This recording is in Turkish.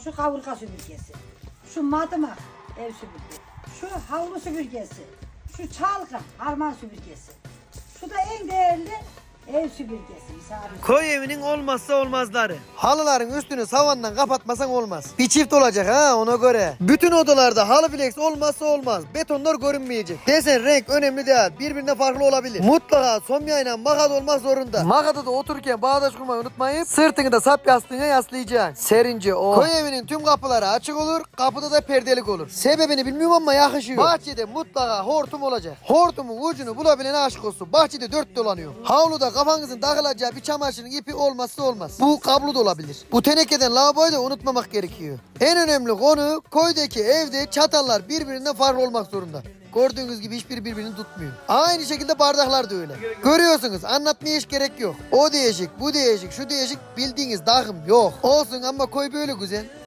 şu kavurga süpürgesi. Şu madımak ev süpürgesi. Şu havlu süpürgesi. Şu çalgın harman süpürgesi. Şu da en değerli ev süpürgesi. Koy evinin olmazsa olmazları. Halıların üstünü savandan kapatmasan olmaz. Bir çift olacak ha ona göre. Bütün odalarda halı flex olmazsa olmaz. Betonlar görünmeyecek. Desen renk önemli değil. Birbirine farklı olabilir. Mutlaka somyayla makat olmak zorunda. Makada da otururken bağdaş kurmayı unutmayıp sırtını da sap yastığına yaslayacaksın. Serince o. Koy evinin tüm kapıları açık olur. Kapıda da perdelik olur. Sebebini bilmiyorum ama yakışıyor. Bahçede mutlaka hortum olacak. Hortumun ucunu bulabilene aşk olsun. Bahçede dört dolanıyor. Havluda kafanızın takılacağı bir çamaşırın ipi olmazsa olmaz. Bu kablo da olabilir. Bu tenekeden lavaboyu da unutmamak gerekiyor. En önemli konu koydaki evde çatallar birbirinden farklı olmak zorunda. Gördüğünüz gibi hiçbir birbirini tutmuyor. Aynı şekilde bardaklar da öyle. Görüyorsunuz anlatmaya hiç gerek yok. O değişik, bu değişik, şu değişik bildiğiniz dağım yok. Olsun ama koy böyle güzel.